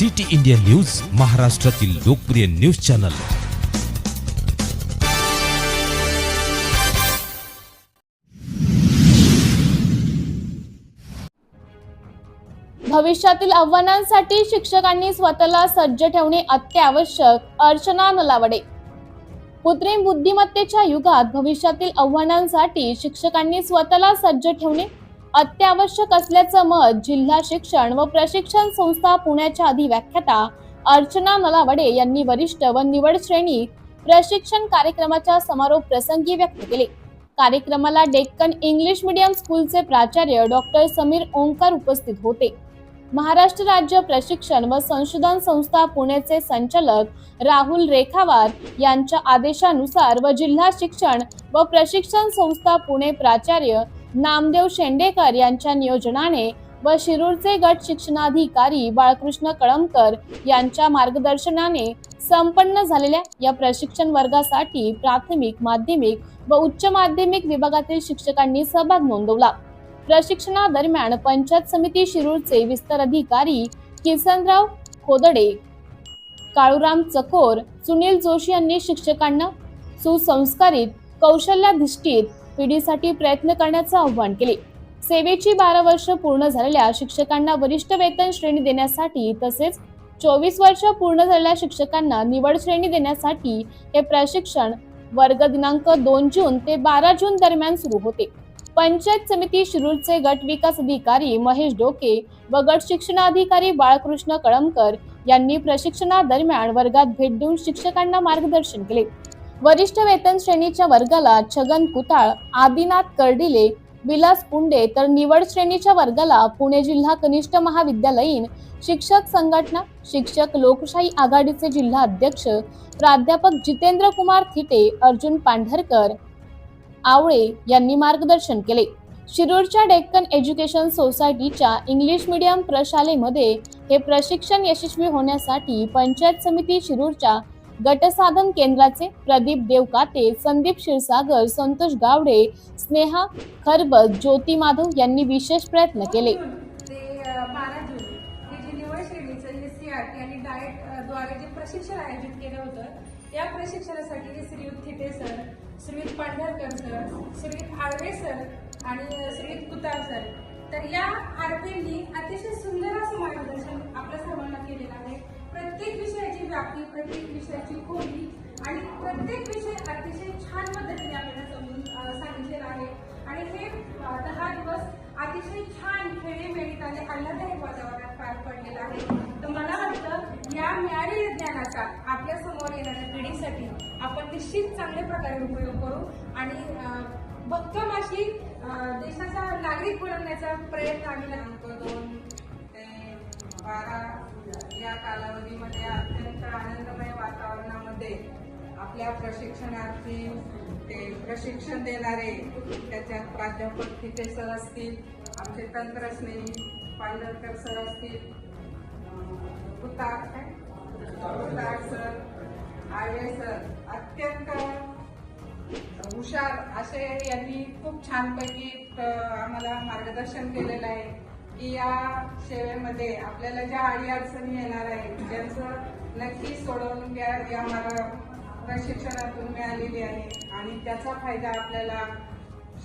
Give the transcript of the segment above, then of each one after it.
City India news महाराष्ट्रातील लोकप्रिय news channel. भविष्यातील आव्हानांसाठी शिक्षकांनी स्वतःला सज्ज ठेवणे अत्यावश्यक अर्चना नलावडे. कृत्रिम बुद्धिमत्तेच्या युगात भविष्यातील आव्हानांसाठी शिक्षकांनी स्वतःला सज्ज ठेवणे अत्यावश्यक असल्याचं मत जिल्हा शिक्षण व प्रशिक्षण संस्था पुण्याच्या अधिव्याख्याता अर्चना नलावडे यांनी वरिष्ठ व निवड श्रेणी प्रशिक्षण कार्यक्रमाच्या समारोप प्रसंगी व्यक्त केले. कार्यक्रमाला डेक्कन इंग्लिश मीडियम स्कूलचे प्राचार्य डॉक्टर समीर ओंकार उपस्थित होते. महाराष्ट्र राज्य प्रशिक्षण व संशोधन संस्था पुणेचे संचालक राहुल रेखावार यांच्या आदेशानुसार व जिल्हा शिक्षण व प्रशिक्षण संस्था पुणे प्राचार्य नामदेव शेंडेकर यांच्या नियोजनाने व शिरूरचे गट शिक्षणाधिकारी बाळकृष्ण कळमकर यांच्या मार्गदर्शनाने संपन्न झालेल्या या प्रशिक्षण वर्गासाठी प्राथमिक माध्यमिक व उच्च माध्यमिक विभागातील शिक्षकांनी सहभाग नोंदवला. प्रशिक्षणादरम्यान पंचायत समिती शिरूरचे विस्तार अधिकारी किसनराव खोदडे काळूराम चकोर सुनील जोशी यांनी शिक्षकांना सुसंस्कारित कौशल्याधिष्ठित पिढीसाठी प्रयत्न करण्याचं आवाहन केले. सेवेची बारा वर्ष पूर्ण झालेल्या शिक्षकांना वरिष्ठ वेतन श्रेणी देण्यासाठी तसेच चोवीस वर्ष पूर्ण झालेल्या शिक्षकांना निवड श्रेणी देण्यासाठी हे प्रशिक्षण वर्ग दिनांक दोन जून ते बारा जून दरम्यान सुरू होते. पंचायत समिती शिरूरचे गट विकास अधिकारी महेश डोके व गट शिक्षणाधिकारी बाळकृष्ण कळमकर यांनी प्रशिक्षणादरम्यान वर्गात भेट देऊन शिक्षकांना मार्गदर्शन केले. वरिष्ठ वेतन श्रेणीच्या वर्गाला छगन कुताळ आदिनाथ कर्डिले विलास पुंडे तर निवड श्रेणीच्या वर्गाला पुणे जिल्हा कनिष्ठ महाविद्यालयीन शिक्षक संघटना शिक्षक लोकशाही आघाडीचे जिल्हा अध्यक्ष प्राध्यापक जितेंद्र कुमार थिटे अर्जुन पांढरकर आवळे यांनी मार्गदर्शन केले. शिरूरच्या डेक्कन एज्युकेशन सोसायटीच्या इंग्लिश मीडियम प्रशालेमध्ये हे प्रशिक्षण यशस्वी होण्यासाठी पंचायत समिती शिरूरच्या गटसाधन केंद्राचे प्रदीप देवकाते संदीप क्षीरसागर संतोष गावडे स्नेहा खरबत ज्योती माधव यांनी विशेष प्रयत्न केले. द्वारे जे प्रशिक्षण आयोजित केलं होतं या प्रशिक्षणासाठी जे Shriyut Thite sir Shriyut Pandharkar sir Shriyut Alve sir आणि श्रीयुत कुतार सर. तर या आरपींनी अतिशय सुंदर असं मार्गदर्शन आपल्या सर्वांना केलेलं आहे प्रत्येक विषयाची व्याप्ती प्रत्येक विषयाची खोली आणि प्रत्येक विषय अतिशय छान पद्धतीने आपल्याला समजून सांगितलेलं सांगितलेला आहे. आणि हे दहा दिवस अतिशय छान खेळीमेळीत आणि आल्हाददायक वातावरणात पार पडलेलं आहे. तर मला वाटतं या मिळालेल्या ज्ञानाचा आपल्यासमोर येणाऱ्या पिढीसाठी आपण निश्चित चांगल्या प्रकारे उपयोग करू आणि भक्कम अशी देशाचा नागरिक बनवण्याचा प्रयत्न आम्ही नक्की दोन ते बारा या कालावधीमध्ये अत्यंत आनंदमय वातावरणामध्ये आपल्या प्रशिक्षणार्थी ते प्रशिक्षण देणारे त्याच्यात प्राध्यापक तिथे सर असतील आमचे तंत्रस्नेही पांढरकर सर असतील अं, कुतार सर आळे सर अत्यंत हुशार असे यांनी खूप छानपैकी आम्हाला मार्गदर्शन केलेलं आहे की या सेवेमध्ये आपल्याला ज्या अडीअडचणी येणार आहेत नक्की सोडवून घ्या या मला प्रशिक्षणातून मिळालेली आहे. आणि त्याचा फायदा आपल्याला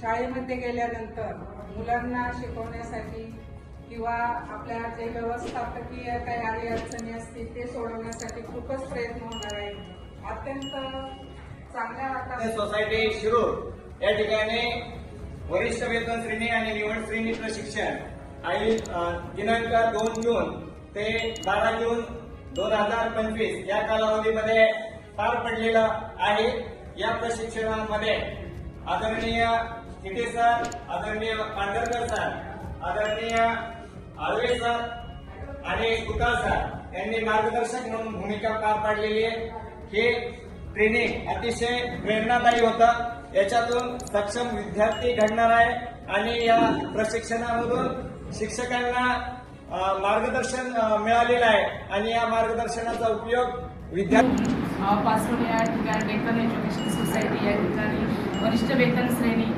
शाळेमध्ये गेल्यानंतर मुलांना शिकवण्यासाठी किंवा आपल्या जे व्यवस्थापकीय काही अडीअडचणी असतील ते सोडवण्यासाठी खूपच प्रयत्न होणार आहे. अत्यंत चांगल्या वातावरणात सोसायटी शिरूर या ठिकाणी वरिष्ठ वेतन श्रेणी आणि निवड श्रेणी प्रशिक्षण आणि दिनांक दोन जून ते बारा जून दोन हजार पंचवीस या कालावधीमध्ये पार पडलेलं आहे. या प्रशिक्षणामध्ये आदरणीय किटे सर आदरणीय पांढरकर सर आदरणीय आळवे सर आणि गुता सर यांनी मार्गदर्शक म्हणून भूमिका पार पाडलेली आहे. हे ट्रेनिंग अतिशय प्रेरणादायी होतं. याच्यातून सक्षम विद्यार्थी घडणार आहे आणि या प्रशिक्षणामधून शिक्षकांना मार्गदर्शन मिळालेलं आहे आणि या मार्गदर्शनाचा उपयोग विद्यार्थी अ, या ठिकाणी डेक्कन एज्युकेशन सोसायटी या ठिकाणी वरिष्ठ वेतन श्रेणी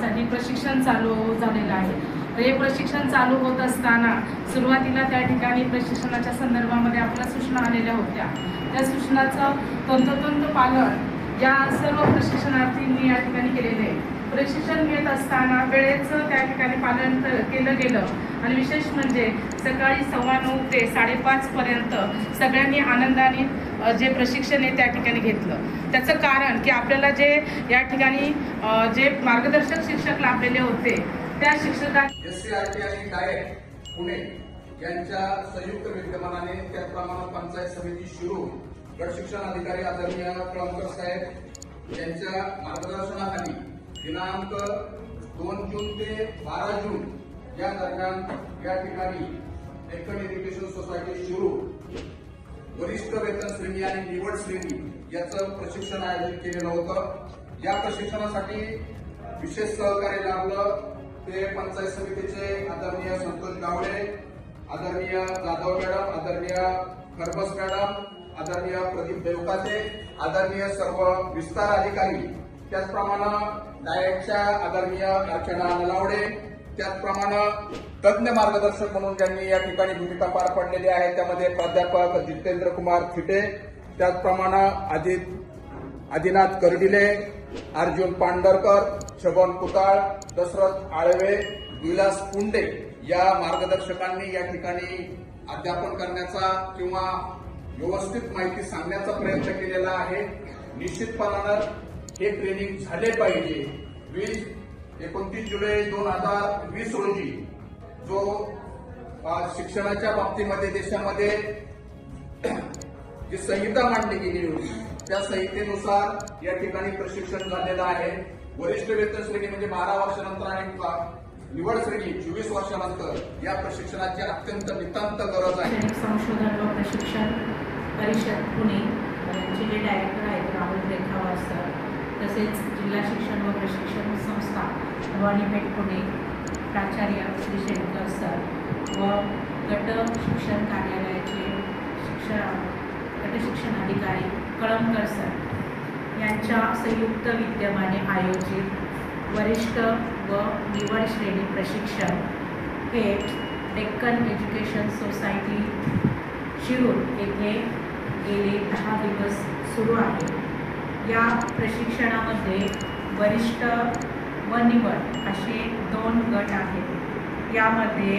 साठी प्रशिक्षण चालू झालेलं आहे. तर हे प्रशिक्षण चालू होत असताना सुरुवातीला त्या ठिकाणी प्रशिक्षणाच्या संदर्भामध्ये आपल्या सूचना आलेल्या होत्या. त्या सूचनाचं तंतोतंत पालन या सर्व प्रशिक्षणार्थींनी या ठिकाणी केलेले आहे. प्रशिक्षण घेत असताना वेळेचं त्या ठिकाणी पालन केलं गेलं. आणि विशेष म्हणजे सकाळी सव्वा नऊ ते साडेपाचपर्यंत सगळ्यांनी आनंदाने जे प्रशिक्षण आहे त्या ठिकाणी घेतलं. त्याचं कारण की आपल्याला जे या ठिकाणी जे मार्गदर्शक शिक्षक लाभलेले होते त्या शिक्षकां एस सी आर आणि डायट पुणे यांच्या संयुक्त विद्यमानाने त्याचप्रमाणे पंचायत समिती शिरू गट शिक्षण अधिकारी आदरणीय कळमकर साहेब यांच्या मार्गदर्शनाखाली दिनांक दोन जून ते बारा जून या दरम्यान या ठिकाणी डेक्कन एज्युकेशन सोसायटी शिरू वरिष्ठ वेतन श्रेणी आणि निवड श्रेणी याचं प्रशिक्षण आयोजित केलेलं होतं. या प्रशिक्षणासाठी विशेष सहकार्य लाभलं. ते पंचायत समितीचे आदरणीय संतोष गावडे आदरणीय जाधव मॅडम आदरणीय खरबस मॅडम आदरणीय प्रदीप देवकाते आदरणीय सर्व विस्तार अधिकारी. त्याचप्रमाणे डायटच्या आदरणीय अर्चना नलावडे त्याचप्रमाणे तज्ज्ञ मार्गदर्शक म्हणून ज्यांनी या ठिकाणी भूमिका पार पडलेली आहे त्यामध्ये प्राध्यापक जितेंद्र कुमार फिटे त्याचप्रमाणे अजित आदिनाथ कर्डिले अर्जुन पांडरकर छगन कुताळ दशरथ आळवे विलास पुंडे या मार्गदर्शकांनी या ठिकाणी अध्यापन करण्याचा किंवा व्यवस्थित माहिती सांगण्याचा प्रयत्न केलेला आहे. निश्चितपणानं हे ट्रेनिंग झाले पाहिजे. वीस एकोणतीस जुलै दोन हजार वीस रोजी जो शिक्षणाच्या बाबतीमध्ये देशामध्ये जी संहिता मांडली गेली होती त्या संहितेनुसार या ठिकाणी प्रशिक्षण झालेलं आहे. वरिष्ठ वेतन श्रेणी म्हणजे बारा वर्षानंतर आणि निवड श्रेणी चोवीस वर्षानंतर या प्रशिक्षणाची अत्यंत नितांत गरज आहे. संशोधन व प्रशिक्षण परिषद पुणे यांचे जे डायरेक्टर आहेत राहुल रेखावार सर तसेच जिल्हा शिक्षण व प्रशिक्षण संस्था भवानीपेठ पुणे प्राचार्य श्री शेणकर सर व गट शिक्षण कार्यालयाचे शिक्षण गट शिक्षण अधिकारी कळमकर सर यांच्या संयुक्त विद्यमाने आयोजित वरिष्ठ व निवड श्रेणी प्रशिक्षण हे डेक्कन एज्युकेशन सोसायटी शिरूर येथे गेले दहा दिवस सुरू आहे. या प्रशिक्षणामध्ये वरिष्ठ व निवड असे दोन गट आहेत. यामध्ये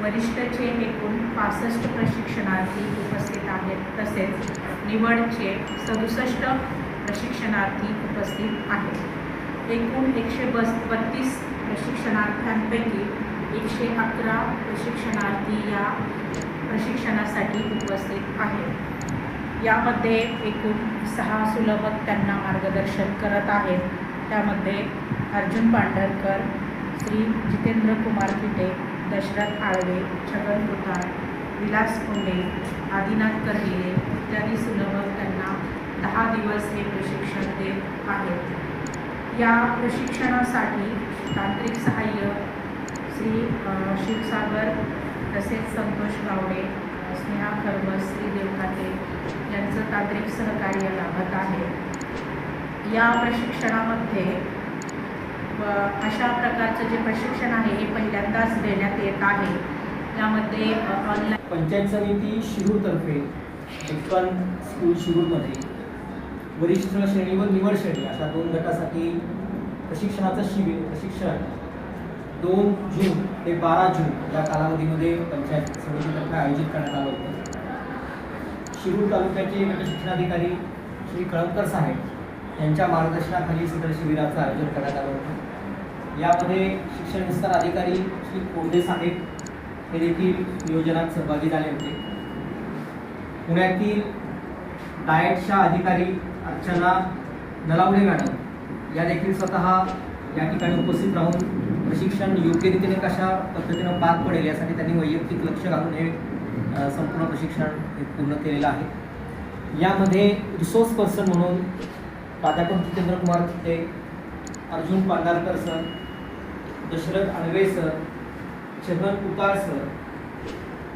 वरिष्ठचे एकूण पासष्ट प्रशिक्षणार्थी उपस्थित आहेत. तसेच निवडचे सदुसष्ट प्रशिक्षणार्थी उपस्थित आहेत. एकूण एकशे बस बत्तीस प्रशिक्षणार्थ्यांपैकी एकशे अकरा प्रशिक्षणार्थी या प्रशिक्षणासाठी उपस्थित आहेत. यामध्ये एकूण सहा सुलभक त्यांना मार्गदर्शन करत आहेत. त्यामध्ये अर्जुन पांढरकर श्री जितेंद्र कुमार पिटे दशरथ आळवे छगन कुठार विलास कोंडे आदिनाथ कर्डिले इत्यादी सुलभक त्यांना दहा दिवस हे प्रशिक्षण देत आहेत. या प्रशिक्षणासाठी तांत्रिक सहाय्य श्री शिवसागर तसेच संतोष गावडे स्नेहा खरबस श्री देवखाते यांचं तांत्रिक सहकार्य लाभत आहे. या प्रशिक्षणामध्ये अशा प्रकारचं जे प्रशिक्षण आहे हे पहिल्यांदाच देण्यात येत आहे. त्यामध्ये ऑनलाईन पंचायत समिती शिरूरतर्फे डेक्कन स्कूल शिरूरमध्ये वरिष्ठ श्रेणी व निवड श्रेणी अशा दोन गटासाठी प्रशिक्षणाचं शिबिर प्रशिक्षण दोन जून ते बारा जून या कालावधीमध्ये पंचायत समितीतर्फे आयोजित करण्यात आलं होतं. शिरूर तालुक्याचे गटशिक्षणाधिकारी श्री कळमकर साहेब यांच्या मार्गदर्शनाखाली सदर शिबिराचं आयोजन करण्यात आलं होतं. यामध्ये शिक्षण विस्तार अधिकारी श्री कोंडे साहेब हे देखील नियोजनात सहभागी झाले होते. पुण्यातील डायटच्या अधिकारी अर्चना नलावडे मॅडम या देखील स्वतः या ठिकाणी उपस्थित राहून प्रशिक्षण योग्य रीतीने कशा पद्धतीनं पार पडेल यासाठी त्यांनी वैयक्तिक लक्ष घालून हे संपूर्ण प्रशिक्षण पूर्ण केलेलं आहे. यामध्ये रिसोर्स पर्सन म्हणून प्राध्यापक Jitendra Kumar Thite Arjun Pandarkar sir Dashrath Anave sir Chhagan Kukar sir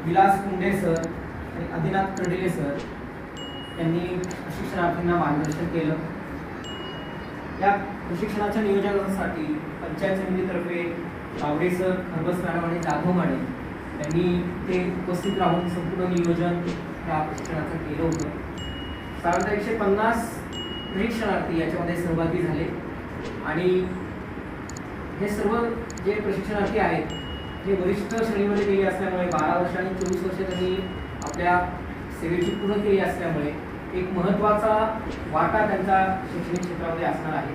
Vilas कुंडे सर आणि आदिनाथ कर्डिले सर यांनी प्रशिक्षणार्थींना मार्गदर्शन केलं. या प्रशिक्षणाच्या नियोजनासाठी पंचायत समितीतर्फे तावडे सर खरबस मॅडम आणि जाधव मॅडम त्यांनी ते उपस्थित राहून संपूर्ण नियोजन या प्रशिक्षणाचं केलं होतं. साधारणतः एकशे पन्नास प्रशिक्षणार्थी याच्यामध्ये सहभागी झाले. आणि हे सर्व जे प्रशिक्षणार्थी आहेत हे वरिष्ठ श्रेणीमध्ये गेले असल्यामुळे बारा वर्ष आणि चोवीस वर्ष त्यांनी आपल्या सेवेची पूर्ण केली असल्यामुळे एक महत्त्वाचा वाटा त्यांचा शैक्षणिक क्षेत्रामध्ये असणार आहे.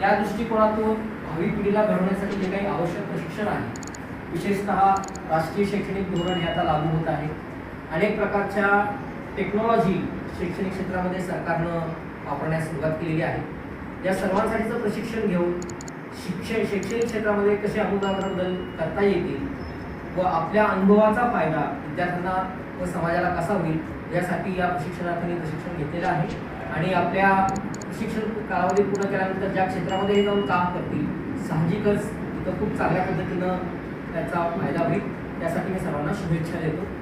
त्या दृष्टिकोनातून भावी पिढीला घडवण्यासाठी जे काही आवश्यक प्रशिक्षण आहे विशेषतः राष्ट्रीय शैक्षणिक धोरण हे आता लागू होत आहे. अनेक प्रकारच्या टेक्नॉलॉजी शैक्षणिक क्षेत्रामध्ये सरकारनं वापरण्यास सुरुवात केलेली आहे. या सर्वांसाठीचं प्रशिक्षण घेऊन शिक्षण शैक्षणिक क्षेत्रामध्ये कसे अनुदान बदल करता येतील व आपल्या अनुभवाचा फायदा विद्यार्थ्यांना व समाजाला कसा होईल यासाठी या प्रशिक्षणार्थींनी प्रशिक्षण घेतलेलं आहे. आणि आपल्या प्रशिक्षण कालावधी पूर्ण केल्यानंतर ज्या क्षेत्रामध्ये हे जाऊन काम करतील साहजिकच तिथं खूप चांगल्या पद्धतीनं त्याचा फायदा होईल. त्यासाठी मी सर्वांना शुभेच्छा देतो.